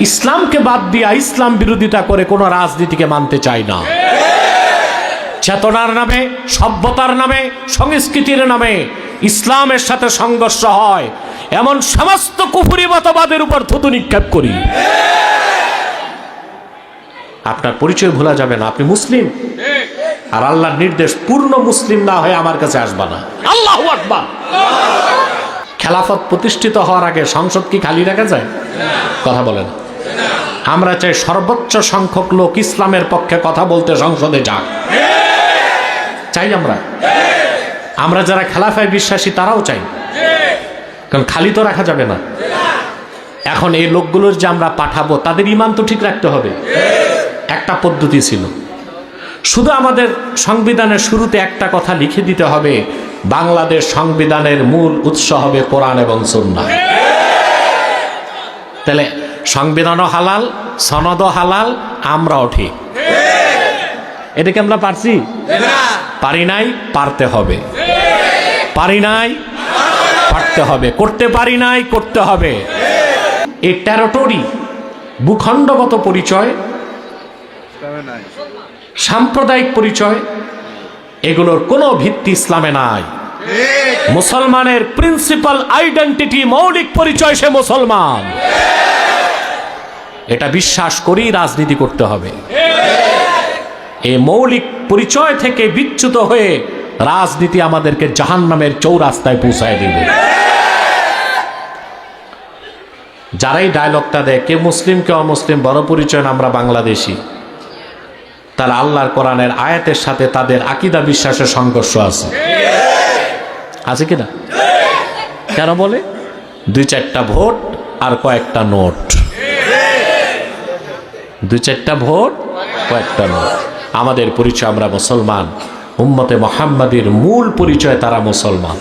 ইসলামকে বাদ দিয়া ইসলাম বিরোধিতা করে কোনো রাজনীতিকে মানতে চাই না। চেতনার নামে, সভ্যতার নামে, সংস্কৃতির নামে ইসলামের সাথে সংঘর্ষ হয়। এমন সমস্ত কুফুরি মতবাদের উপর থুতু নিক্ষেপ করি। আপনার পরিচয় ভোলা যাবে না, আপনি মুসলিম। আর আল্লাহর নির্দেশ পূর্ণ মুসলিম না হয়ে আমার কাছে আসবা না। আল্লাহ খেলাফত প্রতিষ্ঠিত হওয়ার আগে সংসদ কি খালি রাখা যায়? কথা বলেন আমরা চাই সর্বোচ্চ সংখ্যক লোক ইসলামের পক্ষে কথা বলতে সংসদে যাক। চাই আমরা। আমরা যারা খেলাফায় বিশ্বাসী, তারাও চাই। কারণ খালি তো রাখা যাবে না। এখন এই লোকগুলোর যে আমরা পাঠাবো, তাদের ইমান তো ঠিক রাখতে হবে। একটা পদ্ধতি ছিল। শুধু আমাদের সংবিধানের শুরুতে একটা কথা লিখে দিতে হবে, বাংলাদেশ সংবিধানের মূল উৎস হবে কোরআন এবং সুন্নাহ। তাহলে সংবিধানও হালাল সনদও হালাল আমরাও ঠিক এটাকে আমরা পারছি? পারি নাই, পারতে হবে। পারি নাই, পারতে হবে। করতে পারি নাই, করতে হবে। এই টেরোটরি, ভূখণ্ডগত পরিচয়, সাম্প্রদায়িক পরিচয়, এগুলোর কোনো ভিত্তি ইসলামে নাই। মুসলমানের প্রিন্সিপাল আইডেন্টিটি, মৌলিক পরিচয় সে মুসলমান। এটা বিশ্বাস করেই রাজনীতি করতে হবে। এই মৌলিক পরিচয় থেকে বিচ্যুত হয়ে রাজনীতি আমাদেরকে জাহান্নামের চৌরাস্তায় পৌঁছায় দিবে। যারাই ডায়লগটা দেয়, কে মুসলিম, কে অমুসলিম, বড় পরিচয় আমরা বাংলাদেশি, তারা আল্লাহর কোরআনের আয়াতের সাথে তাদের আকিদা বিশ্বাসের সংঘর্ষ আছে। আছে কিনা কেন বলে? দুই চারটা ভোট আর কয়েকটা নোট। দুই চারটা ভোট, কয়েকটা ভোট। আমাদের পরিচয় আমরা মুসলমান। উম্মতে মোহাম্মদের মূল পরিচয় তারা মুসলমান।